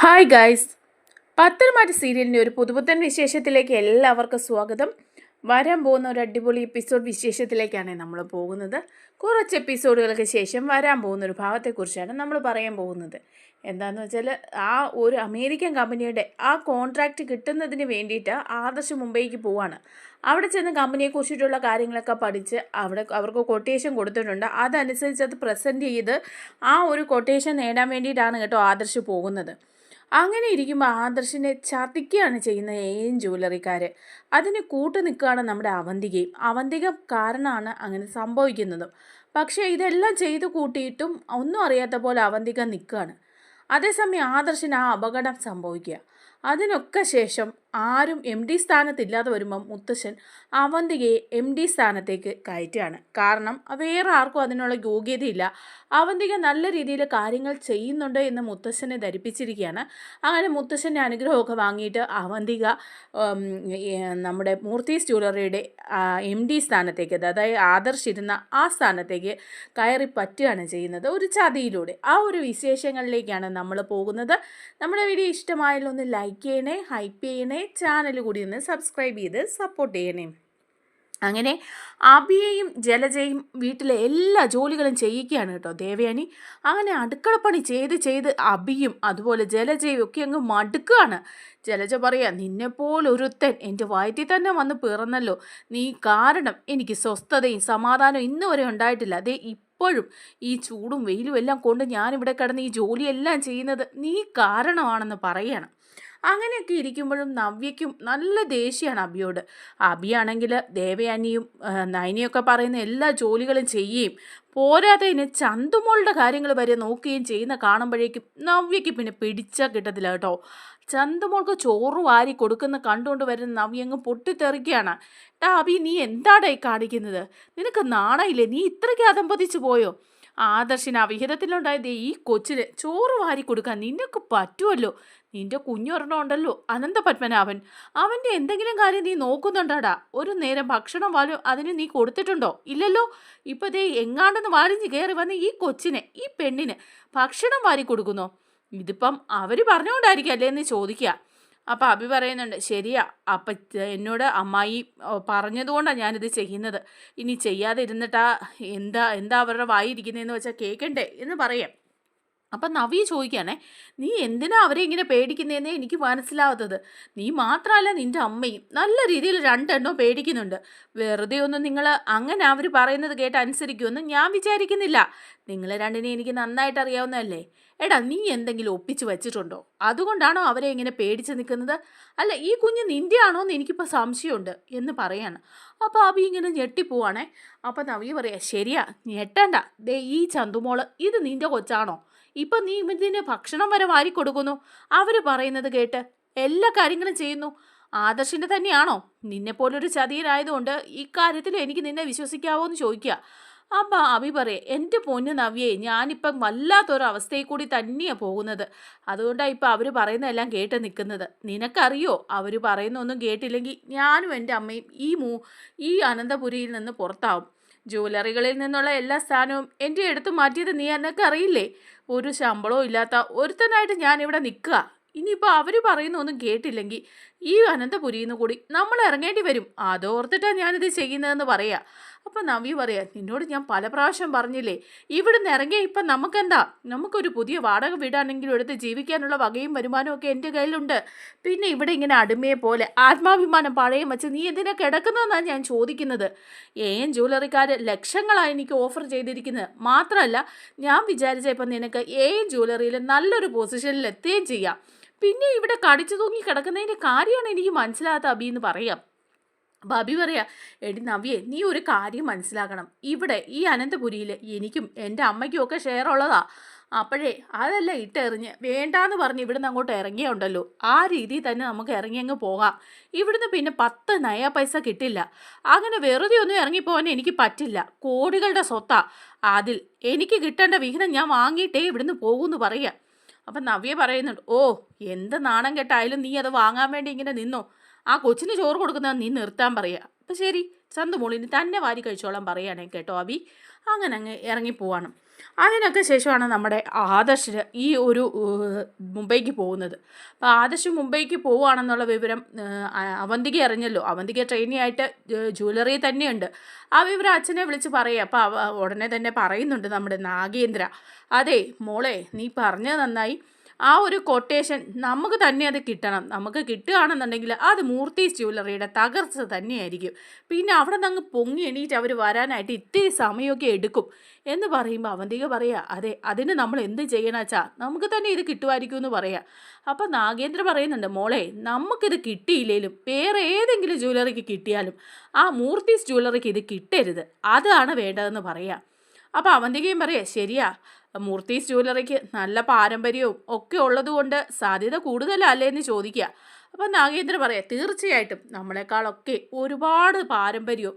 Hi guys Patharamattu സീരിയലിന്റെ ഒരു പുതുപുത്തൻ വിശേഷത്തിലേക്ക് എല്ലാവർക്കും സ്വാഗതം. വരാൻ പോകുന്ന ഒരു അടിപൊളി എപ്പിസോഡ് വിശേഷത്തിലേക്കാണ് നമ്മൾ പോകുന്നത്. കുറച്ച് എപ്പിസോഡുകൾക്ക് ശേഷം വരാൻ പോകുന്ന ഒരു ഭാഗത്തെക്കുറിച്ചാണ് നമ്മൾ പറയാൻ പോകുന്നത്. എന്താണെന്ന് വെച്ചാൽ ആ ഒരു അമേരിക്കൻ കമ്പനിയുടെ ആ കോൺട്രാക്റ്റ് കിട്ടുന്നതിന് വേണ്ടിയിട്ട് ആദർശ് മുംബൈക്ക് പോവാണ്. അവിടെ ചെന്ന് കമ്പനിയെ കുറിച്ചിട്ടുള്ള കാര്യങ്ങളൊക്കെ പഠിച്ച് അവിടെ അവർക്ക് കൊട്ടേഷൻ കൊടുത്തിട്ടുണ്ട്. അതനുസരിച്ച് അത് പ്രസന്റ് ചെയ്ത് ആ ഒരു കൊട്ടേഷൻ നേടാൻ വേണ്ടിയിട്ടാണ് കേട്ടോ ആദർശ് പോകുന്നത്. അങ്ങനെ ഇരിക്കുമ്പോൾ ആദർശിനെ ചതിക്കുകയാണ് ചെയ്യുന്ന ഏയും ജ്വല്ലറിക്കാർ അതിന് കൂട്ടു നിൽക്കുകയാണ് നമ്മുടെ അവന്തികയും. അവന്തിക കാരണമാണ് അങ്ങനെ സംഭവിക്കുന്നതും. പക്ഷേ ഇതെല്ലാം ചെയ്തു കൂട്ടിയിട്ടും ഒന്നും അറിയാത്ത പോലെ അവന്തിക നിൽക്കുകയാണ്. അതേസമയം ആദർശിന് ആ അപകടം സംഭവിക്കുക. അതിനൊക്കെ ശേഷം ആരും എം ഡി സ്ഥാനത്തില്ലാതെ വരുമ്പം മുത്തശ്ശൻ അവന്തികയെ എം ഡി സ്ഥാനത്തേക്ക് കയറ്റുകയാണ്. കാരണം വേറെ ആർക്കും അതിനുള്ള യോഗ്യതയില്ല. അവന്തിക നല്ല രീതിയിൽ കാര്യങ്ങൾ ചെയ്യുന്നുണ്ട് എന്ന് മുത്തശ്ശനെ ധരിപ്പിച്ചിരിക്കുകയാണ്. അങ്ങനെ മുത്തശ്ശന്റെ അനുഗ്രഹമൊക്കെ വാങ്ങിയിട്ട് അവന്തിക നമ്മുടെ മൂർത്തീസ് ജ്വല്ലറിയുടെ എം ഡി സ്ഥാനത്തേക്ക് അതായത് ആദർശിരുന്ന ആ സ്ഥാനത്തേക്ക് കയറി പറ്റുകയാണ് ചെയ്യുന്നത്. ഒരു ചതിയിലൂടെ. ആ ഒരു വിശേഷങ്ങളിലേക്കാണ് നമ്മൾ പോകുന്നത്. നമ്മുടെ വീഡിയോ ഇഷ്ടമായാലൊന്ന് ലൈക്ക് ചെയ്യണേ ഹൈപ്പ് ചെയ്യണേ ചാനൽ കൂടി ഒന്ന് സബ്സ്ക്രൈബ് ചെയ്ത് സപ്പോർട്ട് ചെയ്യണേ. അങ്ങനെ അബിയെയും ജലജയും വീട്ടിലെ എല്ലാ ജോലികളും ചെയ്യിക്കുകയാണ് കേട്ടോ ദേവയാനി. അങ്ങനെ അടുക്കളപ്പണി ചെയ്ത് ചെയ്ത് അബിയും അതുപോലെ ജലജയും ഒക്കെ അങ്ങ് മടുക്കുകയാണ്. ജലജ പറയാ നിന്നെപ്പോലൊരുത്തൻ എന്റെ വയറ്റിൽ തന്നെ വന്ന് പിറന്നല്ലോ. നീ കാരണം എനിക്ക് സ്വസ്ഥതയും സമാധാനവും ഇന്ന് വരെ ഉണ്ടായിട്ടില്ല. അതേ ഇപ്പോഴും ഈ ചൂടും വെയിലും എല്ലാം കൊണ്ട് ഞാനിവിടെ കിടന്ന് ഈ ജോലിയെല്ലാം ചെയ്യുന്നത് നീ കാരണമാണെന്ന് പറയണം. അങ്ങനെയൊക്കെ ഇരിക്കുമ്പോഴും നവ്യയ്ക്കും നല്ല ദേഷ്യമാണ് അബിയോട്. അബിയാണെങ്കിൽ ദേവയാനിയും നയനിയൊക്കെ പറയുന്ന എല്ലാ ജോലികളും ചെയ്യുകയും പോരാതെ ഇനി ചന്തുമോളുടെ കാര്യങ്ങൾ വരെ നോക്കുകയും ചെയ്യുന്ന കാണുമ്പോഴേക്കും നവ്യയ്ക്ക് പിന്നെ പിടിച്ചാൽ കിട്ടത്തില്ല കേട്ടോ. ചന്തുമോൾക്ക് ചോറ് വാരി കൊടുക്കുന്ന കണ്ടുകൊണ്ട് വരുന്ന നവ്യങ്ങ് പൊട്ടിത്തെറിക്കുകയാണ്. ടാ അബി നീ എന്താടാ കാണിക്കുന്നത്? നിനക്ക് നാണയില്ലേ? നീ ഇത്രയ്ക്ക് അതമ്പതിച്ചു പോയോ? ആദർശിന് അവിഹിതത്തിലുണ്ടായത് ഈ കൊച്ചിന് ചോറ് വാരി കൊടുക്കാൻ നിനക്ക് പറ്റുമല്ലോ. നിന്റെ കുഞ്ഞൊരെണ്ണം ഉണ്ടല്ലോ അനന്തപത്മനാഭൻ അവന്റെ എന്തെങ്കിലും കാര്യം നീ നോക്കുന്നുണ്ടാടാ. ഒരു നേരം ഭക്ഷണം വാലും അതിന് നീ കൊടുത്തിട്ടുണ്ടോ? ഇല്ലല്ലോ. ഇപ്പം ദേ എങ്ങാണ്ടെന്ന് വാലിഞ്ഞ് കയറി വന്ന് ഈ കൊച്ചിനെ ഈ പെണ്ണിന് ഭക്ഷണം വാരി കൊടുക്കുന്നോ. ഇതിപ്പം അവർ പറഞ്ഞുകൊണ്ടായിരിക്കും അല്ലേ എന്ന് ചോദിക്കുക അപ്പം അഭി പറയുന്നുണ്ട് ശരിയാ. അപ്പ എന്നോട് അമ്മായി പറഞ്ഞതുകൊണ്ടാണ് ഞാനിത് ചെയ്യുന്നത്. ഇനി ചെയ്യാതെ ഇരുന്നിട്ടാ എന്താ എന്താ അവരുടെ വായി ഇരിക്കുന്നതെന്ന് വെച്ചാൽ കേൾക്കണ്ടേ എന്ന് പറയാം. അപ്പം നവി ചോദിക്കുകയാണേ നീ എന്തിനാ അവരെ ഇങ്ങനെ പേടിക്കുന്നതെന്നേ എനിക്ക് മനസ്സിലാവാത്തത്? നീ മാത്രമല്ല നിന്റെ അമ്മയും. നല്ല രീതിയിൽ രണ്ടെണ്ണോ പേടിക്കുന്നുണ്ട്. വെറുതെ ഒന്നും നിങ്ങൾ അങ്ങനെ അവർ പറയുന്നത് കേട്ട് അനുസരിക്കുമെന്ന് ഞാൻ വിചാരിക്കുന്നില്ല. നിങ്ങൾ രണ്ടിനെ എനിക്ക് നന്നായിട്ട് അറിയാവുന്നതല്ലേ? എടാ നീ എന്തെങ്കിലും ഒപ്പിച്ച് വെച്ചിട്ടുണ്ടോ? അതുകൊണ്ടാണോ അവരെ ഇങ്ങനെ പേടിച്ച് നിൽക്കുന്നത്? അല്ല ഈ കുഞ്ഞ് നിന്റെ ആണോ എന്ന് എനിക്കിപ്പോൾ സംശയമുണ്ട് എന്ന് പറയാണ്. അപ്പോൾ അബി ഇങ്ങനെ ഞെട്ടിപ്പോവാണേ. അപ്പം നവി പറയാ ശരിയാ ഞെട്ടണ്ട. ദേ ഈ ചന്തുമോൾ ഇത് നിന്റെ കൊച്ചാണോ? ഇപ്പം നീ ഇതിന് ഭക്ഷണം വരെ വാരി കൊടുക്കുന്നു. അവർ പറയുന്നത് കേട്ട് എല്ലാ കാര്യങ്ങളും ചെയ്യുന്നു. ആദർശിന്റെ തന്നെയാണോ? നിന്നെപ്പോലൊരു ചതിയനായതുകൊണ്ട് ഈ കാര്യത്തിൽ എനിക്ക് നിന്നെ വിശ്വസിക്കാവോ എന്ന് ചോദിക്കുക. അപ്പം അഭി പറയേ എന്റെ പൊന്ന് നവ്യേ ഞാനിപ്പം വല്ലാത്തൊരു അവസ്ഥയിൽ കൂടി തന്നെയാണ് പോകുന്നത്. അതുകൊണ്ടാണ് ഇപ്പം അവർ പറയുന്നതെല്ലാം കേട്ട് നിൽക്കുന്നത്. നിനക്കറിയോ? അവർ പറയുന്നൊന്നും കേട്ടില്ലെങ്കിൽ ഞാനും എന്റെ അമ്മയും ഈ മൂ ഈ അനന്തപുരിയിൽ നിന്ന് പുറത്താവും. ജുവലറികളിൽ നിന്നുള്ള എല്ലാ സ്ഥാനവും എന്റെ എടുത്തു മാറ്റിയത് നീ എന്നൊക്കെ അറിയില്ലേ? ഒരു ശമ്പളവും ഇല്ലാത്ത ഒരുത്തനായിട്ട് ഇവിടെ നിൽക്കുക. ഇനിയിപ്പോൾ അവർ പറയുന്നൊന്നും കേട്ടില്ലെങ്കിൽ ഈ അനന്തപുരിയിൽ നിന്ന് കൂടി നമ്മൾ ഇറങ്ങേണ്ടി വരും. അതോർത്തിട്ടാണ് ഞാനിത് ചെയ്യുന്നതെന്ന് പറയാ. അപ്പം നവ്യ പറയാ നിന്നോട് ഞാൻ പല പ്രാവശ്യം പറഞ്ഞില്ലേ ഇവിടുന്ന് ഇറങ്ങിയ ഇപ്പം നമുക്കെന്താ? നമുക്കൊരു പുതിയ വാടക വീടാണെങ്കിലും എടുത്ത് ജീവിക്കാനുള്ള വകയും വരുമാനവും ഒക്കെ എന്റെ കയ്യിലുണ്ട്. പിന്നെ ഇവിടെ ഇങ്ങനെ അടിമയെ പോലെ ആത്മാഭിമാനം പഴയം വെച്ച് നീ എന്തിനാ കിടക്കുന്നതെന്നാണ് ഞാൻ ചോദിക്കുന്നത്? ഏൻ ജ്വല്ലറിക്കാർ ലക്ഷങ്ങളാണ് എനിക്ക് ഓഫർ ചെയ്തിരിക്കുന്നത്. മാത്രമല്ല ഞാൻ വിചാരിച്ച ഇപ്പം നിനക്ക് ഏൻ ജ്വല്ലറിയിൽ നല്ലൊരു പൊസിഷനിൽ എത്തുകയും ചെയ്യാം. പിന്നെ ഇവിടെ കടിച്ചു തൂങ്ങി കിടക്കുന്നതിന്റെ കാര്യമാണ് എനിക്ക് മനസ്സിലാകാത്ത അബി എന്ന് പറയാം. അബി പറയാ എടി നവ്യെ നീ ഒരു കാര്യം മനസ്സിലാക്കണം. ഇവിടെ ഈ അനന്തപുരിയിൽ എനിക്കും എന്റെ അമ്മയ്ക്കും ഒക്കെ ഷെയർ ഉള്ളതാ. അപ്പോഴേ അതല്ല ഇട്ടെറിഞ്ഞ് വേണ്ടാന്ന് പറഞ്ഞ് ഇവിടുന്ന് അങ്ങോട്ട് ഇറങ്ങിയുണ്ടല്ലോ. ആ രീതിയിൽ തന്നെ നമുക്ക് ഇറങ്ങി അങ്ങ് പോകാം. ഇവിടുന്ന് പിന്നെ പത്ത് നയ പൈസ കിട്ടില്ല. അങ്ങനെ വെറുതെ ഒന്നും ഇറങ്ങിപ്പോകാൻ എനിക്ക് പറ്റില്ല. കോടികളുടെ സ്വത്താ. അതിൽ എനിക്ക് കിട്ടേണ്ട വിഹിതം ഞാൻ വാങ്ങിയിട്ടേ ഇവിടുന്ന് പോകുമെന്ന് പറയാം. അപ്പം നവ്യ പറയുന്നുണ്ട് ഓ എന്ത് നാണം കെട്ടായാലും നീ അത് വാങ്ങാൻ വേണ്ടി ഇങ്ങനെ നിന്നോ? ആ കൊച്ചിന് ചോറ് കൊടുക്കുന്നത് നീ നിർത്താൻ പറയുക. അപ്പം ശരി ചന്തുമോളിന് തന്നെ വാരി കഴിച്ചോളാൻ പറയുകയാണെങ്കിൽ കേട്ടോ അബി അങ്ങനെ അങ്ങ് ഇറങ്ങിപ്പോവാണ് അതിനൊക്കെ ശേഷമാണ് നമ്മുടെ ആദർശ് ഈ ഒരു മുംബൈക്ക് പോകുന്നത്. അപ്പോൾ ആദർശ് മുംബൈക്ക് പോവുകയാണെന്നുള്ള വിവരം അവന്തിക അറിഞ്ഞല്ലോ. അവന്തിക ട്രെയിനിയായിട്ട് ജ്വല്ലറി തന്നെയുണ്ട്. ആ വിവരം അച്ഛനെ വിളിച്ച് പറയുക അപ്പോൾ ഉടനെ തന്നെ പറയുന്നുണ്ട് നമ്മുടെ നാഗേന്ദ്ര. അതെ മോളെ നീ പറഞ്ഞത് നന്നായി. ആ ഒരു കൊട്ടേഷൻ നമുക്ക് തന്നെ അത് കിട്ടണം. നമുക്ക് കിട്ടുകയാണെന്നുണ്ടെങ്കിൽ അത് മൂർത്തീസ് ജ്വല്ലറിയുടെ തകർച്ച തന്നെയായിരിക്കും. പിന്നെ അവിടെ നിന്ന് അങ്ങ് പൊങ്ങി എണീറ്റ് അവർ വരാനായിട്ട് ഇത്തിരി സമയമൊക്കെ എടുക്കും. എന്ന് പറയുമ്പോൾ അവന്തിക പറയുക അതെ അതിന് നമ്മൾ എന്ത് ചെയ്യണം വെച്ചാൽ നമുക്ക് തന്നെ ഇത് കിട്ടുമായിരിക്കും എന്ന് പറയാം. അപ്പം നാഗേന്ദ്ര പറയുന്നുണ്ട് മോളെ നമുക്കിത് കിട്ടിയില്ലേലും വേറെ ഏതെങ്കിലും ജ്വല്ലറിക്ക് കിട്ടിയാലും ആ മൂർത്തീസ് ജ്വല്ലറിക്ക് ഇത് കിട്ടരുത്. അതാണ് വേണ്ടതെന്ന് പറയാം. അപ്പോൾ അവന്തികയും പറയാം ശരിയാ മൂർത്തീസ് ജ്വല്ലറിക്ക് നല്ല പാരമ്പര്യവും ഒക്കെ ഉള്ളതുകൊണ്ട് സാധ്യത കൂടുതലല്ലേ എന്ന് ചോദിക്കുക. അപ്പം നാഗേന്ദ്ര പറയാം തീർച്ചയായിട്ടും നമ്മളെക്കാളൊക്കെ ഒരുപാട് പാരമ്പര്യവും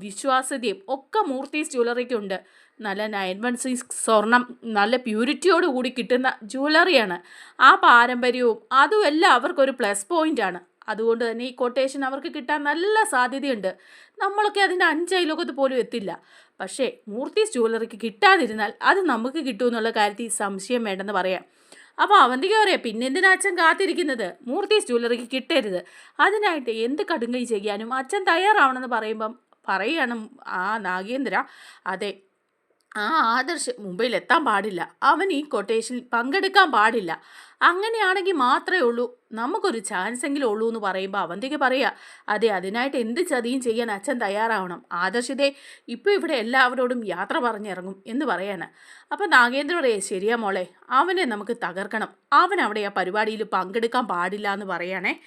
വിശ്വാസ്യതയും ഒക്കെ മൂർത്തീസ് ജ്വല്ലറിക്കുണ്ട് നല്ല നയൻ വൺ സിക്സ് സ്വർണം നല്ല പ്യൂരിറ്റിയോട് കൂടി കിട്ടുന്ന ജ്വല്ലറിയാണ് ആ പാരമ്പര്യവും അതുമെല്ലാം അവർക്കൊരു പ്ലസ് പോയിന്റാണ് അതുകൊണ്ട് തന്നെ ഈ കൊട്ടേഷൻ അവർക്ക് കിട്ടാൻ നല്ല സാധ്യതയുണ്ട്. നമ്മളൊക്കെ അതിന്റെ അഞ്ചയലോകത്ത് പോലും എത്തില്ല. പക്ഷേ മൂർത്തീസ് ജ്വല്ലറിക്ക് കിട്ടാതിരുന്നാൽ അത് നമുക്ക് കിട്ടുമെന്നുള്ള കാര്യത്തിൽ സംശയം വേണ്ടെന്ന് പറയാം. അപ്പോൾ അവന്തിക പറയാം പിന്നെ എന്തിനാ അച്ഛൻ കാത്തിരിക്കുന്നത്? മൂർത്തീസ് ജ്വല്ലറിക്ക് കിട്ടരുത്. അതിനായിട്ട് എന്ത് കടുങ്കൈ ചെയ്യാനും അച്ഛൻ തയ്യാറാവണമെന്ന് പറയുമ്പം പറയുകയാണ് ആ നാഗേന്ദ്ര. അതെ ആ ആദർശ് മുംബൈയിൽ എത്താൻ പാടില്ല. അവൻ ഈ കൊട്ടേഷനിൽ പങ്കെടുക്കാൻ പാടില്ല. അങ്ങനെയാണെങ്കിൽ മാത്രമേ ഉള്ളൂ. നമുക്കൊരു ചാൻസ് എങ്കിലും ഉള്ളൂ എന്ന് പറയുമ്പോൾ അവന്തിക്ക് പറയാ അതെ അതിനായിട്ട് എന്ത് ചതിയും ചെയ്യാൻ അച്ഛൻ തയ്യാറാവണം. ആദർശിതേ ഇപ്പോൾ ഇവിടെ എല്ലാവരോടും യാത്ര പറഞ്ഞിറങ്ങും എന്ന് പറയാണ്. അപ്പം നാഗേന്ദ്ര ശരിയാ മോളെ അവനെ നമുക്ക് തകർക്കണം. അവൻ അവിടെ ആ പരിപാടിയിൽ പങ്കെടുക്കാൻ പാടില്ല എന്ന് പറയണേ.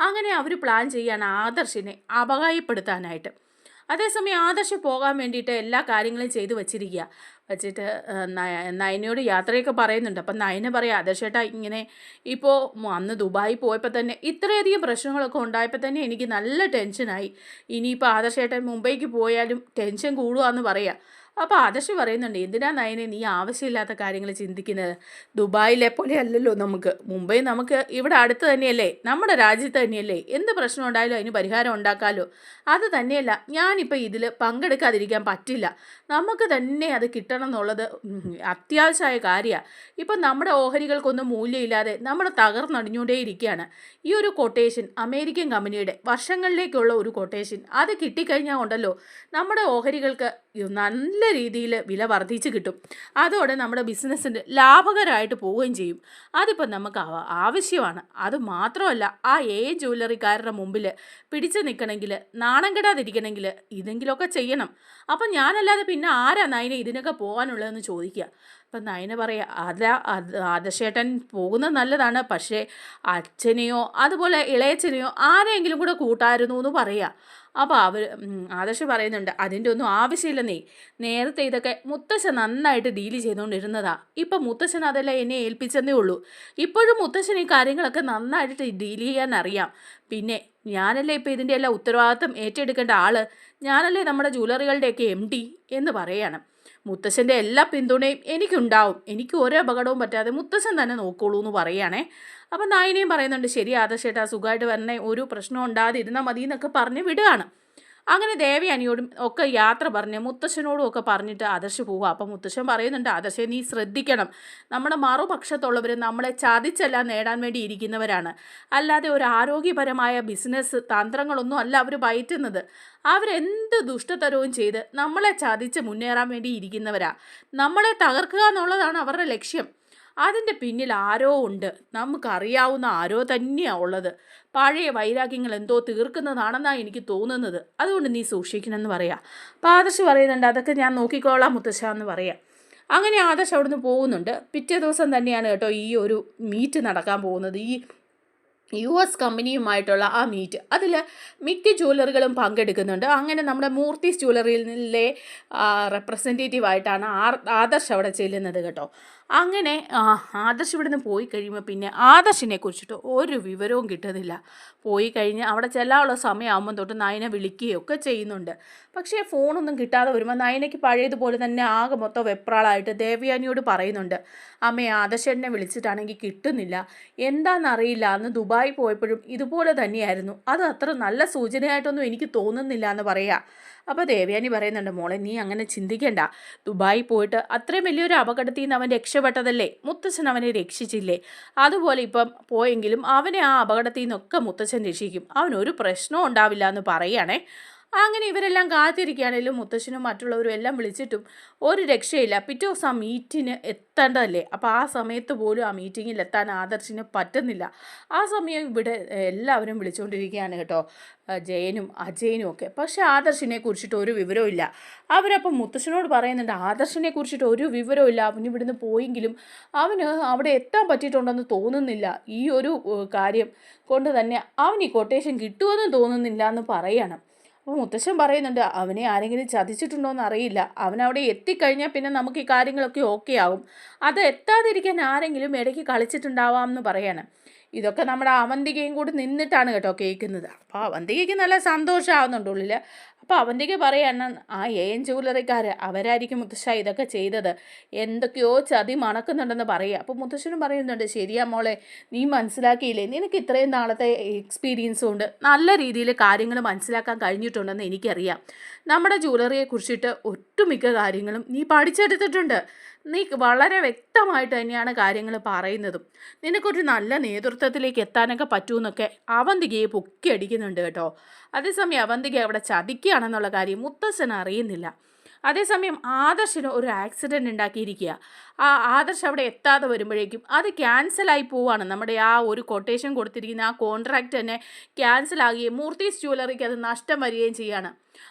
അങ്ങനെ അവർ പ്ലാൻ ചെയ്യാണ് ആദർശിനെ അപകായപ്പെടുത്താനായിട്ട്. അതേസമയം ആദർശ് പോകാൻ വേണ്ടിയിട്ട് എല്ലാ കാര്യങ്ങളും ചെയ്തു വച്ചിരിക്കുക. വെച്ചിട്ട് നയനയോട് യാത്രയൊക്കെ പറയുന്നുണ്ട്. അപ്പം നയന പറയാം ആദർശേട്ടാ ഇങ്ങനെ ഇപ്പോൾ അന്ന് ദുബായി പോയപ്പോൾ തന്നെ ഇത്രയധികം പ്രശ്നങ്ങളൊക്കെ ഉണ്ടായപ്പോൾ തന്നെ എനിക്ക് നല്ല ടെൻഷനായി. ഇനിയിപ്പോൾ ആദർശേട്ടൻ മുംബൈക്ക് പോയാലും ടെൻഷൻ കൂടുകയെന്ന് പറയാം. അപ്പോൾ ആദർശ് പറയുന്നുണ്ട് എന്തിനാ നയനെ നീ ആവശ്യമില്ലാത്ത കാര്യങ്ങൾ ചിന്തിക്കുന്നത്? ദുബായിലെ പോലെ അല്ലല്ലോ നമുക്ക്. മുംബൈ നമുക്ക് ഇവിടെ അടുത്ത് തന്നെയല്ലേ? നമ്മുടെ രാജ്യത്ത് തന്നെയല്ലേ? എന്ത് പ്രശ്നം ഉണ്ടായാലും അതിന് പരിഹാരം ഉണ്ടാക്കാമല്ലോ അത് തന്നെയല്ല ഞാനിപ്പോൾ ഇതിൽ പങ്കെടുക്കാതിരിക്കാൻ പറ്റില്ല. നമുക്ക് തന്നെ അത് കിട്ടണം എന്നുള്ളത് അത്യാവശ്യമായ കാര്യമാണ് ഇപ്പം നമ്മുടെ ഓഹരികൾക്കൊന്നും മൂല്യമില്ലാതെ നമ്മൾ തകർന്നടിഞ്ഞുകൊണ്ടേയിരിക്കുകയാണ്. ഈ ഒരു കൊട്ടേഷൻ അമേരിക്കൻ കമ്പനിയുടെ വർഷങ്ങളിലേക്കുള്ള ഒരു കൊട്ടേഷൻ അത് കിട്ടിക്കഴിഞ്ഞാൽ ഉണ്ടല്ലോ നമ്മുടെ ഓഹരികൾക്ക് നല്ല രീതിയിൽ വില വർദ്ധിച്ച് കിട്ടും. അതോടെ നമ്മുടെ ബിസിനസ്സിന് ലാഭകരമായിട്ട് പോവുകയും ചെയ്യും. അതിപ്പോൾ നമുക്ക് ആവശ്യമാണ്. അത് മാത്രമല്ല ആ ഏ ജ്വല്ലറിക്കാരുടെ മുമ്പിൽ പിടിച്ചു നിൽക്കണമെങ്കിൽ നാണം കെടാതിരിക്കണമെങ്കിൽ ഇതെങ്കിലുമൊക്കെ ചെയ്യണം. അപ്പം ഞാനല്ലാതെ പിന്നെ ആരാ നയനെ ഇതിനൊക്കെ പോകാനുള്ളതെന്ന് ചോദിക്കുക? അപ്പം നയന പറയുക അതാ ആദർശേട്ടൻ പോകുന്നത് നല്ലതാണ്. പക്ഷേ അച്ഛനെയോ അതുപോലെ ഇളയച്ചനെയോ ആരെങ്കിലും കൂടെ കൂട്ടായിരുന്നു എന്ന് പറയാ. അപ്പോൾ അവർ ആദർശ് പറയുന്നുണ്ട് അതിന്റെ ഒന്നും ആവശ്യമില്ല നീ. നേരത്തെ ഇതൊക്കെ മുത്തശ്ശൻ നന്നായിട്ട് ഡീൽ ചെയ്തുകൊണ്ടിരുന്നതാ ഇപ്പം മുത്തശ്ശൻ അതെല്ലാം എന്നെ ഏൽപ്പിച്ചെന്നേ ഉള്ളൂ. ഇപ്പോഴും മുത്തശ്ശൻ ഈ കാര്യങ്ങളൊക്കെ നന്നായിട്ട് ഡീൽ ചെയ്യാൻ അറിയാം പിന്നെ ഞാനല്ലേ ഇപ്പോൾ ഇതിന്റെ എല്ലാം ഉത്തരവാദിത്തം ഏറ്റെടുക്കേണ്ട ആൾ? ഞാനല്ലേ നമ്മുടെ ജ്വല്ലറികളുടെയൊക്കെ എം ഡി എന്ന് പറയാണ്. മുത്തശ്ശന്റെ എല്ലാ പിന്തുണയും എനിക്കുണ്ടാവും. എനിക്ക് ഒരു അപകടവും പറ്റാതെ മുത്തശ്ശൻ തന്നെ നോക്കോളൂ എന്ന് പറയുകയാണേ. അപ്പം നായിനെയും പറയുന്നുണ്ട് ശരി ആദർശേട്ടാ സുഖമായിട്ട് വരണേ. ഒരു പ്രശ്നം ഉണ്ടാതിരുന്നാൽ മതി എന്നൊക്കെ പറഞ്ഞ് വിടുകയാണ്. അങ്ങനെ ദേവി അനിയോടും ഒക്കെ യാത്ര പറഞ്ഞ് മുത്തശ്ശനോടും ഒക്കെ പറഞ്ഞിട്ട് ആദർശ് പോവുക. അപ്പം മുത്തശ്ശൻ പറയുന്നുണ്ട് ആദർശെ നീ ശ്രദ്ധിക്കണം. നമ്മുടെ മറുപക്ഷത്തുള്ളവർ നമ്മളെ ചതിച്ചല്ല നേടാൻ വേണ്ടി ഇരിക്കുന്നവരാണ്. അല്ലാതെ ഒരു ആരോഗ്യപരമായ ബിസിനസ് തന്ത്രങ്ങളൊന്നും അല്ല അവർ പയറ്റുന്നത്. അവരെന്ത് ദുഷ്ടതരവും ചെയ്ത് നമ്മളെ ചതിച്ച് മുന്നേറാൻ വേണ്ടി ഇരിക്കുന്നവരാ. നമ്മളെ തകർക്കുക എന്നുള്ളതാണ് അവരുടെ ലക്ഷ്യം. അതിന്റെ പിന്നിൽ ആരോ ഉണ്ട്. നമുക്കറിയാവുന്ന ആരോ തന്നെയാണ് ഉള്ളത്. പഴയ വൈരാഗ്യങ്ങൾ എന്തോ തീർക്കുന്നതാണെന്നാണ് എനിക്ക് തോന്നുന്നത്. അതുകൊണ്ട് നീ സൂക്ഷിക്കണമെന്ന് പറയാം. അപ്പോൾ ആദർശ് പറയുന്നുണ്ട് അതൊക്കെ ഞാൻ നോക്കിക്കോളാം മുത്തശ്ശ എന്ന് പറയാം. അങ്ങനെ ആദർശ് അവിടുന്ന് പോകുന്നുണ്ട്. പിറ്റേ ദിവസം തന്നെയാണ് കേട്ടോ ഈ ഒരു മീറ്റ് നടക്കാൻ പോകുന്നത്. ഈ യു എസ് കമ്പനിയുമായിട്ടുള്ള ആ മീറ്റ് അതിൽ മിക്ക ജ്വല്ലറികളും പങ്കെടുക്കുന്നുണ്ട്. അങ്ങനെ നമ്മുടെ മൂർത്തി ജ്വല്ലറിയിലെ റെപ്രസെന്റേറ്റീവ് ആയിട്ടാണ് ആദർശ് അവിടെ ചെല്ലുന്നത് കേട്ടോ. അങ്ങനെ ആദർശ് ഇവിടുന്ന് പോയി കഴിയുമ്പോൾ പിന്നെ ആദർശിനെ കുറിച്ചിട്ട് ഒരു വിവരവും കിട്ടുന്നില്ല. പോയി കഴിഞ്ഞ് അവിടെ ചെല്ലാനുള്ള സമയമാകുമ്പോൾ തൊട്ട് നയനെ വിളിക്കുകയൊക്കെ ചെയ്യുന്നുണ്ട്. പക്ഷേ ഫോണൊന്നും കിട്ടാതെ വരുമ്പോൾ നയനയ്ക്ക് പഴയതുപോലെ തന്നെ ആകെ മൊത്തം വെപ്രാളായിട്ട് ദേവയാനിയോട് പറയുന്നുണ്ട്. അമ്മയെ ആദർശനെ വിളിച്ചിട്ടാണെങ്കിൽ കിട്ടുന്നില്ല. എന്താണെന്നറിയില്ല. അന്ന് ദുബായ് പോയപ്പോഴും ഇതുപോലെ തന്നെയായിരുന്നു. അത് അത്ര നല്ല സൂചനയായിട്ടൊന്നും എനിക്ക് തോന്നുന്നില്ല എന്ന് പറയുക അപ്പോൾ ദേവയാനി പറയുന്നുണ്ട് മോളെ നീ അങ്ങനെ ചിന്തിക്കേണ്ട. ദുബായി പോയിട്ട് അത്രയും വലിയൊരു അപകടത്തിൽ നിന്ന് അവൻ രക്ഷപ്പെട്ടതല്ലേ? മുത്തച്ഛൻ അവനെ രക്ഷിച്ചില്ലേ? അതുപോലെ ഇപ്പം പോയെങ്കിലും അവനെ ആ അപകടത്തിൽ നിന്നൊക്കെ മുത്തച്ഛൻ രക്ഷിക്കും. അവനൊരു പ്രശ്നവും ഉണ്ടാവില്ല എന്ന് പറയുകയാണേ അങ്ങനെ ഇവരെല്ലാം കാത്തിരിക്കുകയാണെങ്കിലും മുത്തശ്ശനും മറ്റുള്ളവരും എല്ലാം വിളിച്ചിട്ടും ഒരു രക്ഷയില്ല. പിറ്റേ ദിവസം ആ മീറ്റിന് എത്തേണ്ടതല്ലേ? അപ്പോൾ ആ സമയത്ത് പോലും ആ മീറ്റിങ്ങിൽ എത്താൻ ആദർശിന് പറ്റുന്നില്ല. ആ സമയം ഇവിടെ എല്ലാവരും വിളിച്ചുകൊണ്ടിരിക്കുകയാണ് കേട്ടോ. ജയനും അജയനും ഒക്കെ. പക്ഷേ ആദർശിനെ കുറിച്ചിട്ട് ഒരു വിവരവും ഇല്ല. അവരപ്പം മുത്തശ്ശനോട് പറയുന്നുണ്ട് ആദർശിനെ കുറിച്ചിട്ട് ഒരു വിവരവും ഇല്ല. അവൻ ഇവിടുന്ന് പോയെങ്കിലും അവന് അവിടെ എത്താൻ പറ്റിയിട്ടുണ്ടെന്ന് തോന്നുന്നില്ല. ഈ ഒരു കാര്യം കൊണ്ട് തന്നെ അവൻ ഈ കൊട്ടേഷൻ കിട്ടുമെന്ന് തോന്നുന്നില്ല എന്ന് പറയണം. അപ്പോൾ മുത്തശ്ശൻ പറയുന്നുണ്ട് അവനെ ആരെങ്കിലും ചതിച്ചിട്ടുണ്ടോ എന്ന് അറിയില്ല. അവൻ അവിടെ എത്തിക്കഴിഞ്ഞാൽ പിന്നെ നമുക്ക് ഈ കാര്യങ്ങളൊക്കെ ഓക്കെ ആവും. അത് എത്താതിരിക്കാൻ ആരെങ്കിലും ഇടയ്ക്ക് കളിച്ചിട്ടുണ്ടാവാം എന്ന് പറയാണ്. ഇതൊക്കെ നമ്മുടെ അവന്തികയും കൂടി നിന്നിട്ടാണ് കേട്ടോ കേൾക്കുന്നത്. അപ്പോൾ അവന്തികയ്ക്ക് നല്ല സന്തോഷമാവുന്നുണ്ട് ഉള്ളിൽ അപ്പോൾ അവന്തിക പറയാണ് ആ എ എൻ ജൂവലറിക്കാർ അവരായിരിക്കും മുത്തശ്ശ ഇതൊക്കെ ചെയ്തത്. എന്തൊക്കെയോ ചതി മണക്കുന്നുണ്ടെന്ന് പറയുക. അപ്പോൾ മുത്തശ്ശനും പറയുന്നുണ്ട് ശരിയാ മോളെ നീ മനസ്സിലാക്കിയില്ലേ? നിനക്ക് ഇത്രയും നാളത്തെ എക്സ്പീരിയൻസും ഉണ്ട് നല്ല രീതിയിൽ കാര്യങ്ങൾ മനസ്സിലാക്കാൻ കഴിഞ്ഞിട്ടുണ്ടെന്ന് എനിക്കറിയാം. നമ്മുടെ ജ്വല്ലറിയെ കുറിച്ചിട്ട് ഒട്ടുമിക്ക കാര്യങ്ങളും നീ പഠിച്ചെടുത്തിട്ടുണ്ട്. നീ വളരെ വ്യക്തമായിട്ട് തന്നെയാണ് കാര്യങ്ങൾ പറയുന്നതും. നിനക്കൊരു നല്ല നേതൃത്വത്തിലേക്ക് എത്താനൊക്കെ പറ്റുമെന്നൊക്കെ അവന്തികയെ പൊക്കി അടിക്കുന്നുണ്ട് കേട്ടോ. അതേസമയം അവന്തിക അവിടെ ചതിക്കുകയാണെന്നുള്ള കാര്യം മുത്തശ്ശൻ അറിയുന്നില്ല. അതേസമയം ആദർശിന് ഒരു ആക്സിഡന്റ് ഉണ്ടാക്കിയിരിക്കുക ആ ആദർശ് അവിടെ എത്താതെ വരുമ്പോഴേക്കും അത് ക്യാൻസലായി പോവാണ്. നമ്മുടെ ആ ഒരു കൊട്ടേഷൻ കൊടുത്തിരിക്കുന്ന ആ കോൺട്രാക്റ്റ് തന്നെ ക്യാൻസലാകുകയും മൂർത്തീസ് ജ്വല്ലറിക്ക് അത് നഷ്ടം വരികയും ചെയ്യാണ്.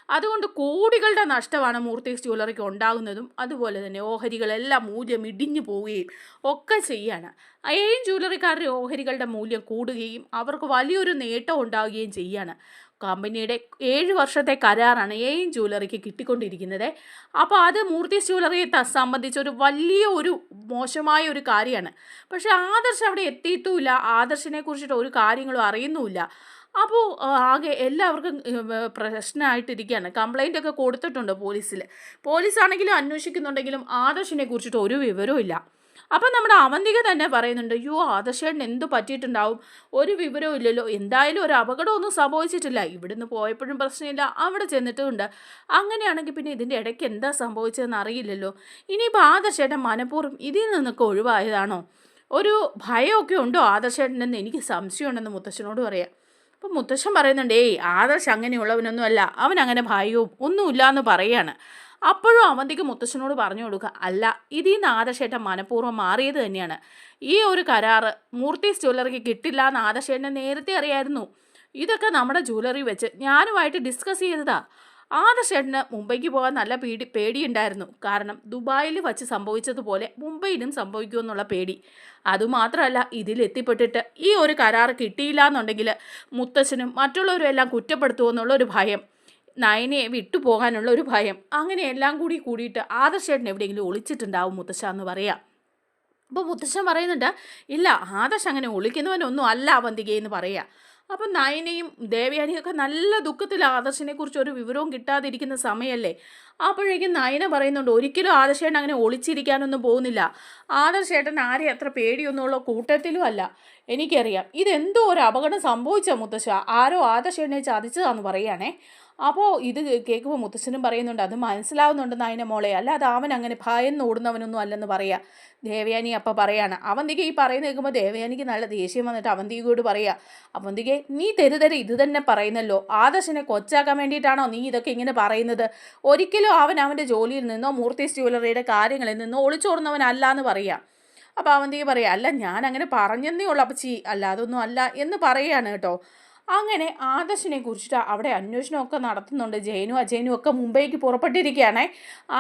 അതുകൊണ്ട് കോടികളുടെ നഷ്ടമാണ് മൂർത്തീസ് ജ്വല്ലറിക്ക് ഉണ്ടാകുന്നതും അതുപോലെ തന്നെ ഓഹരികളെല്ലാം മൂല്യം ഇടിഞ്ഞു പോവുകയും ഒക്കെ ചെയ്യാണ്. ഏഴും ജ്വല്ലറിക്കാരുടെ ഓഹരികളുടെ മൂല്യം കൂടുകയും അവർക്ക് വലിയൊരു നേട്ടം ഉണ്ടാവുകയും ചെയ്യാണ്. കമ്പനിയുടെ ഏഴ് വർഷത്തെ കരാറാണ് ഏഴും ജ്വല്ലറിക്ക് കിട്ടിക്കൊണ്ടിരിക്കുന്നത്. അപ്പോൾ അത് മൂർത്തി ജ്വല്ലറിയെ സംബന്ധിച്ച് ഒരു വലിയ ഒരു മോശമായ ഒരു കാര്യമാണ്. പക്ഷേ ആദർശ് അവിടെ എത്തിയിട്ടുമില്ല. ആദർശിനെ കുറിച്ചിട്ട് ഒരു കാര്യങ്ങളും അറിയുന്നുമില്ല. അപ്പോൾ ആകെ എല്ലാവർക്കും പ്രശ്നമായിട്ടിരിക്കുകയാണ്. കംപ്ലൈന്റ് ഒക്കെ കൊടുത്തിട്ടുണ്ട് പോലീസിൽ പോലീസാണെങ്കിലും അന്വേഷിക്കുന്നുണ്ടെങ്കിലും ആദർശിനെ കുറിച്ചിട്ട് ഒരു വിവരവും ഇല്ല അപ്പം നമ്മുടെ അവന്തിക തന്നെ പറയുന്നുണ്ട് യോ ആദർശേട്ടൻ എന്ത് പറ്റിയിട്ടുണ്ടാവും? ഒരു വിവരവും ഇല്ലല്ലോ. എന്തായാലും ഒരു അപകടമൊന്നും സംഭവിച്ചിട്ടില്ല. ഇവിടുന്ന് പോയപ്പോഴും പ്രശ്നമില്ല. അവിടെ ചെന്നിട്ടുമുണ്ട്. അങ്ങനെയാണെങ്കിൽ പിന്നെ ഇതിന്റെ ഇടയ്ക്ക് എന്താ സംഭവിച്ചതെന്ന് അറിയില്ലല്ലോ. ഇനിയിപ്പോൾ ആദർശേട്ടൻ മനഃപൂർവം ഇതിൽ നിന്നൊക്കെ ഒഴിവായതാണോ? ഒരു ഭയമൊക്കെ ഉണ്ടോ ആദർശേട്ടനെന്ന്? എനിക്ക് സംശയമുണ്ടെന്ന് മുത്തശ്ശനോട് പറയാം. അപ്പം മുത്തശ്ശൻ പറയുന്നുണ്ട് ഏയ് ആദർശ് അങ്ങനെയുള്ളവനൊന്നും അല്ല അവൻ അങ്ങനെ ഭയവും ഒന്നുമില്ല എന്ന് പറയാണ്. അപ്പോഴും അവന്തിക്ക് മുത്തശ്ശനോട് പറഞ്ഞു കൊടുക്കുക. അല്ല ഇതീ നിന്ന് ആദർശേട്ടൻ മനഃപൂർവം മാറിയത് തന്നെയാണ്. ഈ ഒരു കരാറ് മൂർത്തി ജ്വല്ലറിക്ക് കിട്ടില്ല എന്ന് ആദർശേട്ടനെ നേരത്തെ അറിയായിരുന്നു. ഇതൊക്കെ നമ്മുടെ ജ്വല്ലറി വെച്ച് ഞാനുമായിട്ട് ഡിസ്കസ് ചെയ്തതാ. ആദർശേട്ടന് മുംബൈക്ക് പോകാൻ നല്ല പേടി പേടിയുണ്ടായിരുന്നു. കാരണം ദുബായിൽ വച്ച് സംഭവിച്ചതുപോലെ മുംബൈയിലും സംഭവിക്കുമെന്നുള്ള പേടി. അതുമാത്രമല്ല ഇതിലെത്തിപ്പെട്ടിട്ട് ഈ ഒരു കരാർ കിട്ടിയില്ല എന്നുണ്ടെങ്കിൽ മുത്തച്ഛനും മറ്റുള്ളവരും എല്ലാം കുറ്റപ്പെടുത്തുമെന്നുള്ള ഒരു ഭയം. നയനയെ വിട്ടുപോകാനുള്ള ഒരു ഭയം. അങ്ങനെ എല്ലാം കൂടി കൂടിയിട്ട് ആദർശേട്ടൻ എവിടെയെങ്കിലും ഒളിച്ചിട്ടുണ്ടാവും മുത്തശ്ശ എന്ന് പറയാം. അപ്പോൾ മുത്തശ്ശൻ പറയുന്നുണ്ട് ഇല്ല ആദർശ് അങ്ങനെ ഒളിക്കുന്നവനൊന്നും അല്ല അവന്തികയെന്ന് പറയാം. അപ്പം നയനയും ദേവയാനിയൊക്കെ നല്ല ദുഃഖത്തിൽ ആദർശിനെ കുറിച്ച് ഒരു വിവരവും കിട്ടാതിരിക്കുന്ന സമയമല്ലേ അപ്പോഴേക്കും നയന പറയുന്നുണ്ട് ഒരിക്കലും ആദർശേട്ടൻ അങ്ങനെ ഒളിച്ചിരിക്കാനൊന്നും പോകുന്നില്ല. ആദർശേട്ടൻ ആരെ അത്ര പേടിയൊന്നുമുള്ള കൂട്ടത്തിലും അല്ല. എനിക്കറിയാം ഇതെന്തോ ഒരു അപകടം സംഭവിച്ച മുത്തശ്ശ? ആരോ ആദർശേട്ടനെ ചതിച്ചതാന്ന് പറയുകയാണേ അപ്പോൾ ഇത് കേൾക്കുമ്പോൾ മുത്തശ്ശനും പറയുന്നുണ്ട് അത് മനസ്സിലാവുന്നുണ്ട് നായന മോളെ. അല്ലാതെ അവൻ അങ്ങനെ ഭയന്ന് ഓടുന്നവനൊന്നും അല്ലെന്ന് പറയാ. ദേവയാനി അപ്പം പറയാണ് അവന്തിക ഈ പറയുന്ന കേൾക്കുമ്പോൾ ദേവയാനിക്ക് നല്ല ദേഷ്യം വന്നിട്ട് അവന്തികയോട് പറയാ അവന്തികെ നീ തെരുതരെ ഇത് തന്നെ പറയുന്നല്ലോ. ആദർശനെ കൊച്ചാക്കാൻ വേണ്ടിയിട്ടാണോ നീ ഇതൊക്കെ ഇങ്ങനെ പറയുന്നത്? ഒരിക്കലും അവൻ അവന്റെ ജോലിയിൽ നിന്നോ മൂർത്തി ജ്വല്ലറിയുടെ കാര്യങ്ങളിൽ നിന്നോ ഒളിച്ചോടുന്നവനല്ല എന്ന് പറയാം. അപ്പോൾ അവന്തിക പറയാം അല്ല ഞാൻ അങ്ങനെ പറഞ്ഞെന്നേ ഉള്ളൂ അപ്പച്ചി. അല്ല അതൊന്നും അല്ല എന്ന് പറയുകയാണ് കേട്ടോ. അങ്ങനെ ആദർശിനെ കുറിച്ചിട്ട് അവിടെ അന്വേഷണമൊക്കെ നടത്തുന്നുണ്ട്. ജയനും അജയനും ഒക്കെ മുംബൈക്ക് പുറപ്പെട്ടിരിക്കുകയാണ്.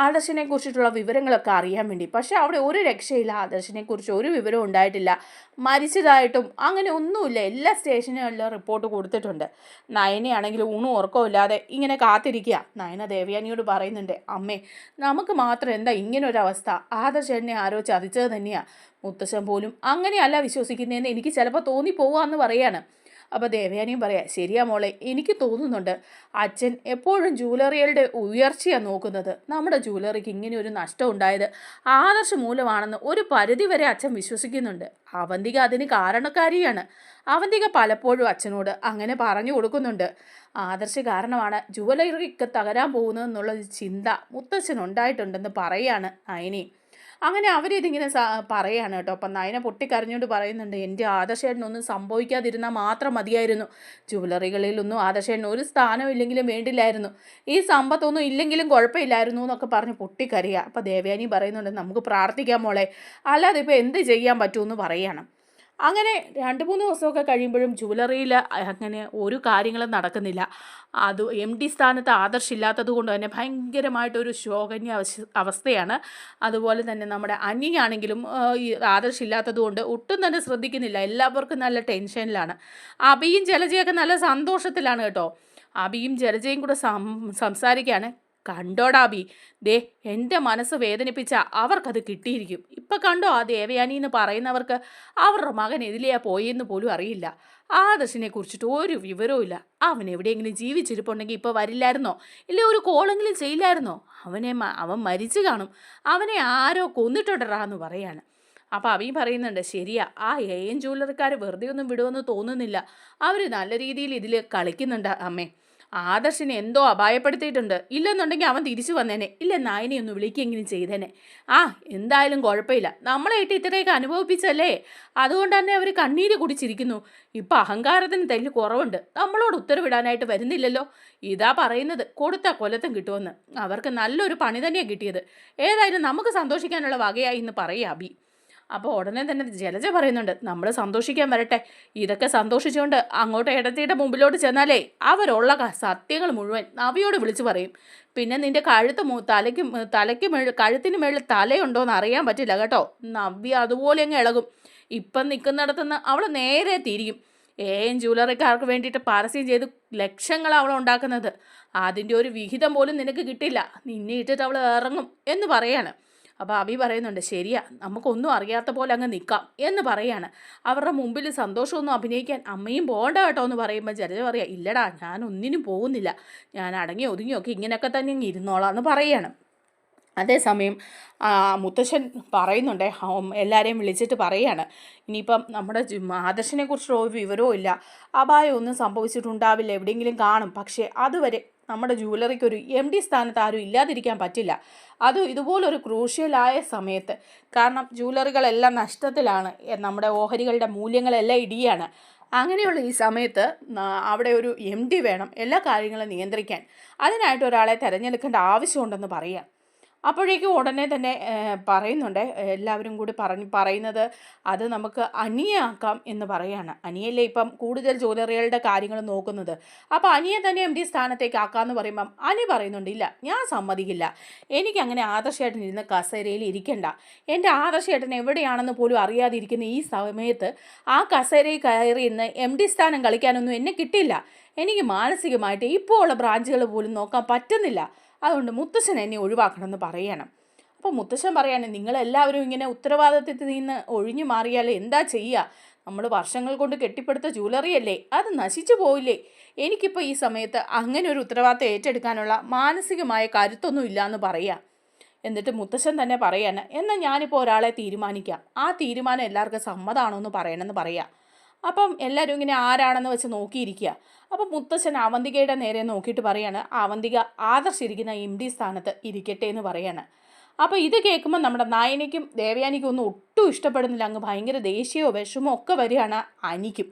ആദർശിനെ കുറിച്ചിട്ടുള്ള വിവരങ്ങളൊക്കെ അറിയാൻ വേണ്ടി. പക്ഷേ അവിടെ ഒരു രക്ഷയില്ല. ആദർശിനെ കുറിച്ച് ഒരു വിവരവും ഉണ്ടായിട്ടില്ല. മരിച്ചതായിട്ടും അങ്ങനെ ഒന്നുമില്ല. എല്ലാ സ്റ്റേഷനുകളിലും റിപ്പോർട്ട് കൊടുത്തിട്ടുണ്ട്. നയനയാണെങ്കിൽ ഊണും ഉറക്കവും ഇല്ലാതെ ഇങ്ങനെ കാത്തിരിക്കുക. നയന ദേവയാനിയോട് പറയുന്നുണ്ട് അമ്മേ നമുക്ക് മാത്രം എന്താ ഇങ്ങനൊരവസ്ഥ? ആദർശ എന്നെ ആരോ ചതിച്ചത് തന്നെയാണ് മുത്തശ്ശൻ പോലും അങ്ങനെയല്ല വിശ്വസിക്കുന്നതെന്ന് എനിക്ക് ചിലപ്പോൾ തോന്നിപ്പോവാന്ന് പറയാണ്. അപ്പോൾ ദേവയാനിയും പറയാം ശരിയാ മോളെ എനിക്ക് തോന്നുന്നുണ്ട് അച്ഛൻ എപ്പോഴും ജൂവലറികളുടെ ഉയർച്ചയാണ് നോക്കുന്നത്. നമ്മുടെ ജൂവലറിക്ക് ഇങ്ങനെ ഒരു നഷ്ടം ഉണ്ടായത് ആദർശ മൂലമാണെന്ന് ഒരു പരിധി വരെ അച്ഛൻ വിശ്വസിക്കുന്നുണ്ട്. അവന്തിക അതിന് കാരണക്കാരിയാണ്. അവന്തിക പലപ്പോഴും അച്ഛനോട് അങ്ങനെ പറഞ്ഞു കൊടുക്കുന്നുണ്ട്. ആദർശ കാരണമാണ് ജുവലറിക്ക് തകരാൻ പോകുന്നതെന്നുള്ള ചിന്ത മുത്തച്ഛൻ ഉണ്ടായിട്ടുണ്ടെന്ന് പറയാണ് നയനി. അങ്ങനെ അവരിതിങ്ങനെ പറയാണ് കേട്ടോ. അപ്പം നയന പൊട്ടിക്കരഞ്ഞുകൊണ്ട് പറയുന്നുണ്ട് എന്റെ ആദർശേട്ടനൊന്നും സംഭവിക്കാതിരുന്നാൽ മാത്രം മതിയായിരുന്നു. ജുവലറികളിലൊന്നും ആദർശേട്ടന് ഒരു സ്ഥാനം ഇല്ലെങ്കിലും വേണ്ടില്ലായിരുന്നു. ഈ സമ്പത്തൊന്നും ഇല്ലെങ്കിലും കുഴപ്പമില്ലായിരുന്നു എന്നൊക്കെ പറഞ്ഞ് പൊട്ടിക്കരയുക അപ്പോൾ ദേവയാനി പറയുന്നുണ്ട് നമുക്ക് പ്രാർത്ഥിക്കാം മോളെ. അല്ലാതെ ഇപ്പോൾ എന്ത് ചെയ്യാൻ പറ്റുമെന്ന് പറയണം. അങ്ങനെ രണ്ട് മൂന്ന് ദിവസമൊക്കെ കഴിയുമ്പോഴും ജുവലറിയിൽ അങ്ങനെ ഒരു കാര്യങ്ങളും നടക്കുന്നില്ല. അത് എം ഡി സ്ഥാനത്ത് ആദർശില്ലാത്തത് കൊണ്ട് തന്നെ ഭയങ്കരമായിട്ടൊരു ശോകന്യ അവസ്ഥയാണ്. അതുപോലെ തന്നെ നമ്മുടെ അനിയാണെങ്കിലും ഈ ആദർശില്ലാത്തത് കൊണ്ട് ഒട്ടും തന്നെ ശ്രദ്ധിക്കുന്നില്ല. എല്ലാവർക്കും നല്ല ടെൻഷനിലാണ്. അബിയും ജലജയൊക്കെ നല്ല സന്തോഷത്തിലാണ് കേട്ടോ. അബിയും ജലജയും കൂടെ സം സംസാരിക്കുകയാണ്. കണ്ടോടാബി ദേ എന്റെ മനസ്സ് വേദനിപ്പിച്ച അവർക്കത് കിട്ടിയിരിക്കും. ഇപ്പം കണ്ടോ ആ ദേവയാനി എന്ന് പറയുന്നവർക്ക് അവരുടെ മകൻ എതിലെയാ പോയെന്ന് പോലും അറിയില്ല. ആദർശിനെ കുറിച്ചിട്ട് ഒരു വിവരവും ഇല്ല. അവൻ എവിടെയെങ്കിലും ജീവിച്ചിരിപ്പുണ്ടെങ്കിൽ ഇപ്പോൾ വരില്ലായിരുന്നോ? ഇല്ലേ ഒരു കോളെങ്കിലും ചെയ്യില്ലായിരുന്നോ? അവനെ അവൻ മരിച്ചു കാണും. അവനെ ആരോ കൊന്നിട്ടുണ്ടറാ എന്ന് പറയാണ്. അപ്പോൾ അവി പറയുന്നുണ്ട് ശരിയാ ആ എ എൻ വെറുതെ ഒന്നും വിടുമെന്ന് തോന്നുന്നില്ല. അവർ നല്ല രീതിയിൽ ഇതിൽ കളിക്കുന്നുണ്ട് അമ്മേ. ആദർശിനെ എന്തോ അപായപ്പെടുത്തിയിട്ടുണ്ട്. ഇല്ലെന്നുണ്ടെങ്കിൽ അവൻ തിരിച്ചു വന്നേനെ. ഇല്ല നായനെ ഒന്ന് വിളിക്കുകയെങ്കിലും ചെയ്തേനെ. ആ എന്തായാലും കുഴപ്പമില്ല. നമ്മളെ ഇട്ട് ഇത്രയൊക്കെ അനുഭവിപ്പിച്ചല്ലേ? അതുകൊണ്ട് തന്നെ അവർ കണ്ണീര് കുടിച്ചിരിക്കുന്നു. ഇപ്പം അഹങ്കാരത്തിന് തെല്ല് കുറവുണ്ട്. നമ്മളോട് ഉത്തരവിടാനായിട്ട് വരുന്നില്ലല്ലോ. ഇതാ പറയുന്നത്. കൊടുത്ത കൊലത്തും കിട്ടുമെന്ന്. അവർക്ക് നല്ലൊരു പണി തന്നെയാണ് കിട്ടിയത്. ഏതായാലും നമുക്ക് സന്തോഷിക്കാനുള്ള വകയായി എന്ന് പറയുക അബി. അപ്പോൾ ഉടനെ തന്നെ ജലജ പറയുന്നുണ്ട് നമ്മൾ സന്തോഷിക്കാൻ വരട്ടെ. ഇതൊക്കെ സന്തോഷിച്ചുകൊണ്ട് അങ്ങോട്ട് ഇടത്തിയുടെ മുമ്പിലോട്ട് ചെന്നാലേ അവരുള്ള സത്യങ്ങൾ മുഴുവൻ നവിയോട് വിളിച്ചു പറയും. പിന്നെ നിന്റെ കഴുത്ത് തലയ്ക്ക് തലയ്ക്ക് മേളിൽ കഴുത്തിന് മേളിൽ തലയുണ്ടോയെന്ന് അറിയാൻ പറ്റില്ല കേട്ടോ. നവ്യ അതുപോലെ അങ്ങ് ഇളകും. ഇപ്പം നിൽക്കുന്നിടത്തുനിന്ന് അവൾ നേരെ തിരിയും. ഏൻ ജ്വല്ലറിക്കാർക്ക് വേണ്ടിയിട്ട് പരസ്യം ചെയ്ത് ലക്ഷങ്ങൾ അവൾ ഉണ്ടാക്കുന്നത്. അതിന്റെ ഒരു വിഹിതം പോലും നിനക്ക് കിട്ടില്ല. നിന്നെ ഇട്ടിട്ട് അവൾ ഇറങ്ങും എന്ന് പറയാണ്. അപ്പോൾ അബി പറയുന്നുണ്ട് ശരിയാ നമുക്കൊന്നും അറിയാത്ത പോലെ അങ്ങ് നിൽക്കാം എന്ന് പറയാണ്. അവരുടെ മുമ്പിൽ സന്തോഷമൊന്നും അഭിനയിക്കാൻ അമ്മയും പോകണ്ട കേട്ടോ എന്ന് പറയുമ്പോൾ ജലജ പറയാ ഇല്ലടാ ഞാൻ ഒന്നിനും പോകുന്നില്ല. ഞാൻ അടങ്ങി ഒതുങ്ങിയൊക്കെ ഇങ്ങനെയൊക്കെ തന്നെ ഇങ്ങ് ഇരുന്നോളാം എന്ന് പറയാണ്. അതേസമയം മുത്തശ്ശൻ പറയുന്നുണ്ട് എല്ലാവരെയും വിളിച്ചിട്ട് പറയാണ് ഇനിയിപ്പം നമ്മുടെ ആദർശനെ കുറിച്ചുള്ള ഒരു വിവരവും ഇല്ല. അപായം ഒന്നും സംഭവിച്ചിട്ടുണ്ടാവില്ല എവിടെയെങ്കിലും കാണും. പക്ഷേ അതുവരെ നമ്മുടെ ജൂവലറിക്ക് ഒരു എം ഡി സ്ഥാനത്ത് ആരും ഇല്ലാതിരിക്കാൻ പറ്റില്ല. അത് ഇതുപോലൊരു ക്രൂഷ്യലായ സമയത്ത്. കാരണം ജൂവലറികളെല്ലാം നഷ്ടത്തിലാണ്. നമ്മുടെ ഓഹരികളുടെ മൂല്യങ്ങളെല്ലാം ഇടിയാണ്. അങ്ങനെയുള്ള ഈ സമയത്ത് അവിടെ ഒരു എം വേണം. എല്ലാ കാര്യങ്ങളും നിയന്ത്രിക്കാൻ. അതിനായിട്ട് ഒരാളെ തിരഞ്ഞെടുക്കേണ്ട ആവശ്യമുണ്ടെന്ന് പറയാം. അപ്പോഴേക്കും ഉടനെ തന്നെ പറയുന്നുണ്ട്. എല്ലാവരും കൂടി പറഞ്ഞ് പറയുന്നത് അത് നമുക്ക് അനിയാക്കാം എന്ന് പറയാണ്. അനിയല്ലേ ഇപ്പം കൂടുതൽ ജ്വല്ലറികളുടെ കാര്യങ്ങൾ നോക്കുന്നത്. അപ്പോൾ അനിയെ തന്നെ എം ഡി സ്ഥാനത്തേക്ക് ആക്കാമെന്ന് പറയുമ്പം അനി പറയുന്നുണ്ട് ഇല്ല ഞാൻ സമ്മതിക്കില്ല. എനിക്കങ്ങനെ ആദർശേട്ടൻ ഇരുന്ന് കസേരയിൽ ഇരിക്കണ്ട. എന്റെ ആദർശേട്ടൻ എവിടെയാണെന്ന് പോലും അറിയാതിരിക്കുന്ന ഈ സമയത്ത് ആ കസേരയിൽ കയറി ഇന്ന് എം ഡി സ്ഥാനം കളിക്കാനൊന്നും എന്നെ കിട്ടില്ല എനിക്ക് മാനസികമായിട്ട് ഇപ്പോൾ ഉള്ള ബ്രാഞ്ചുകൾ പോലും നോക്കാൻ പറ്റുന്നില്ല. അതുകൊണ്ട് മുത്തശ്ശൻ എന്നെ ഒഴിവാക്കണമെന്ന് പറയണം. അപ്പോൾ മുത്തശ്ശൻ പറയാണ് നിങ്ങളെല്ലാവരും ഇങ്ങനെ ഉത്തരവാദിത്തത്തിൽ നിന്ന് ഒഴിഞ്ഞു മാറിയാൽ എന്താ ചെയ്യുക നമ്മൾ വർഷങ്ങൾ കൊണ്ട് കെട്ടിപ്പടുത്ത ജ്വല്ലറി അല്ലേ? അത് നശിച്ചു പോയില്ലേ? എനിക്കിപ്പോൾ ഈ സമയത്ത് അങ്ങനെ ഒരു ഉത്തരവാദിത്തം ഏറ്റെടുക്കാനുള്ള മാനസികമായ കരുത്തൊന്നും ഇല്ല എന്ന് പറയുക എന്നിട്ട് മുത്തശ്ശൻ തന്നെ പറയാണ് എന്നാൽ ഞാനിപ്പോൾ ഒരാളെ തീരുമാനിക്കാം. ആ തീരുമാനം എല്ലാവർക്കും സമ്മതമാണോ എന്ന് പറയണമെന്ന് പറയാം. അപ്പം എല്ലാവരും ഇങ്ങനെ ആരാണെന്ന് വെച്ച് നോക്കിയിരിക്കുക അപ്പം മുത്തച്ഛൻ അവന്തികയുടെ നേരെ നോക്കിയിട്ട് പറയാണ് അവന്തിക ആദർശിരിക്കുന്ന എം ഡി സ്ഥാനത്ത് ഇരിക്കട്ടെ എന്ന് പറയാണ്. അപ്പോൾ ഇത് കേൾക്കുമ്പോൾ നമ്മുടെ നായനിക്കും ദേവയാനിക്കും ഒന്നും ഒട്ടും ഇഷ്ടപ്പെടുന്നില്ല. അങ്ങ് ഭയങ്കര ദേഷ്യമോ വിഷമോ ഒക്കെ വരികയാണ് അനിക്കും.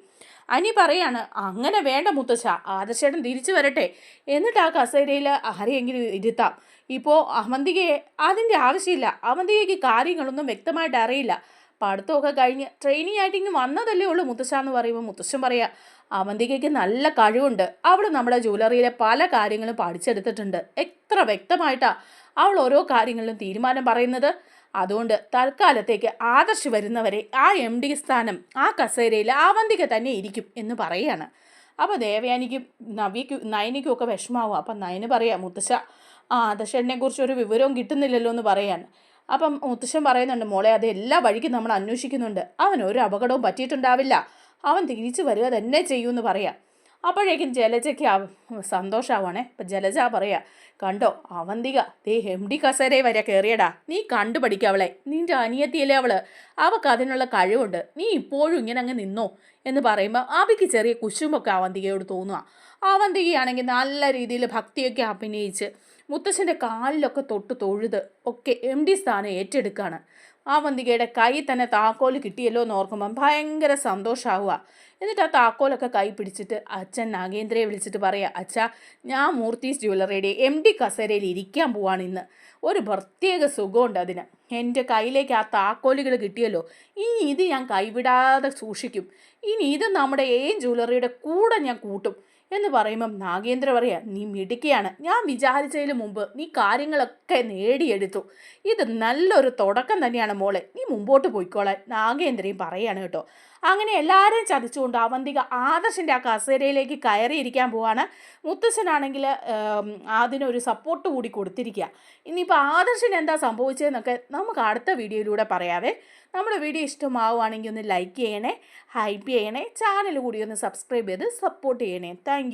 അനി പറയാണ് അങ്ങനെ വേണ്ട മുത്തച്ഛ ആദർശേട്ടൻ തിരിച്ചു വരട്ടെ. എന്നിട്ട് ആ കസേരയിൽ ആരെയെങ്കിലും ഇരുത്താം. ഇപ്പോൾ അവന്തികയെ അതിന്റെ ആവശ്യമില്ല. അവന്തികയ്ക്ക് കാര്യങ്ങളൊന്നും വ്യക്തമായിട്ട് അറിയില്ല. പഠിത്തമൊക്കെ കഴിഞ്ഞ് ട്രെയിനിങ് ആയിട്ട് ഇങ്ങ് വന്നതല്ലേ ഉള്ളൂ മുത്തശ്ശ എന്ന് പറയുമ്പോൾ മുത്തശ്ശൻ പറയാ അവന്തികയ്ക്ക് നല്ല കഴിവുണ്ട്. അവൾ നമ്മുടെ ജ്വല്ലറിയിലെ പല കാര്യങ്ങളും പഠിച്ചെടുത്തിട്ടുണ്ട്. എത്ര വ്യക്തമായിട്ടാ അവൾ ഓരോ കാര്യങ്ങളിലും തീരുമാനം പറയുന്നത്. അതുകൊണ്ട് തൽക്കാലത്തേക്ക് ആദർശ് വരുന്നവരെ ആ എം ഡി സ്ഥാനം ആ കസേരയിൽ അവന്തിക തന്നെ ഇരിക്കും എന്ന് പറയുകയാണ്. അപ്പോൾ ദേവയാനിക്കും നവിക്കും നയനിക്കും ഒക്കെ വിഷമാവും. അപ്പം നയന് പറയാം മുത്തശ്ശ ആ ആദർശനെ കുറിച്ച് ഒരു വിവരവും കിട്ടുന്നില്ലല്ലോ എന്ന് പറയാൻ അപ്പം മുത്തശ്ശൻ പറയുന്നുണ്ട് മോളെ അത് എല്ലാ വഴിക്കും നമ്മൾ അന്വേഷിക്കുന്നുണ്ട്. അവൻ ഒരു അപകടവും പറ്റിയിട്ടുണ്ടാവില്ല. അവൻ തിരിച്ചു വരിക തന്നെ ചെയ്യുമെന്ന് പറയാം. അപ്പോഴേക്കും ജലജയ്ക്ക് സന്തോഷമാവണേ അപ്പം ജലജ പറയാ കണ്ടോ അവന്തിക ദേ എം ഡി കസേര വരെ കയറിയടാ നീ കണ്ടുപഠിക്കുക അവളെ. നിന്റെ അനിയത്തിയല്ലേ അവൾ. അവൾക്ക് അതിനുള്ള കഴിവുണ്ട്. നീ ഇപ്പോഴും ഇങ്ങനെ അങ്ങ് നിന്നോ? എന്ന് പറയുമ്പോൾ അവയ്ക്ക് ചെറിയ കുശുമൊക്കെ അവന്തികയോട് തോന്നുക അവന്തികയാണെങ്കിൽ നല്ല രീതിയിൽ ഭക്തിയൊക്കെ അഭിനയിച്ച് മുത്തശ്ശന്റെ കാലിലൊക്കെ തൊട്ട് തൊഴുത് ഒക്കെ എം ഡി സ്ഥാനം ഏറ്റെടുക്കുകയാണ് അവന്തികയുടെ കൈ തന്നെ താക്കോൽ കിട്ടിയല്ലോ എന്ന് ഓർക്കുമ്പം ഭയങ്കര സന്തോഷമാവുക എന്നിട്ട് ആ താക്കോലൊക്കെ കൈ പിടിച്ചിട്ട് അച്ഛൻ നാഗേന്ദ്രയെ വിളിച്ചിട്ട് പറയാം അച്ഛാ ഞാൻ മൂർത്തീസ് ജ്വല്ലറിയുടെ എം ഡി കസേരയിൽ ഇരിക്കാൻ പോവാണ് ഇന്ന്. ഒരു പ്രത്യേക സുഖമുണ്ട് അതിന്. എന്റെ കയ്യിലേക്ക് ആ താക്കോലുകൾ കിട്ടിയല്ലോ. ഇനി ഇത് ഞാൻ കൈവിടാതെ സൂക്ഷിക്കും. ഇനി ഇത് നമ്മുടെ ഏം ജ്വല്ലറിയുടെ കൂടെ ഞാൻ കൂട്ടും. എന്ന് പറയുമ്പം നാഗേന്ദ്ര പറയാ നീ മിടുക്കിയാണ്. ഞാൻ വിചാരിച്ചതിന് മുമ്പ് നീ കാര്യങ്ങളൊക്കെ നേടിയെടുത്തു. ഇത് നല്ലൊരു തുടക്കം തന്നെയാണ് മോളെ. നീ മുമ്പോട്ട് പോയിക്കോളാൻ. നാഗേന്ദ്രയും പറയാണ് കേട്ടോ. അങ്ങനെ എല്ലാവരെയും ചതിച്ചുകൊണ്ട് അവന്തിക ആദർശന്റെ ആ കസേരയിലേക്ക് കയറിയിരിക്കാൻ പോവാണ്. മുത്തശ്ശനാണെങ്കിൽ അതിനൊരു സപ്പോർട്ട് കൂടി കൊടുത്തിരിക്കുക ഇനിയിപ്പോൾ ആദർശിന് എന്താ സംഭവിച്ചതെന്നൊക്കെ നമുക്ക് അടുത്ത വീഡിയോയിലൂടെ പറയാവേ. നമ്മുടെ വീഡിയോ ഇഷ്ടമാവുകയാണെങ്കിൽ ഒന്ന് ലൈക്ക് ചെയ്യണേ ഹൈപ്പ് ചെയ്യണേ ചാനൽ കൂടി ഒന്ന് സബ്സ്ക്രൈബ് ചെയ്ത് സപ്പോർട്ട് ചെയ്യണേ. താങ്ക്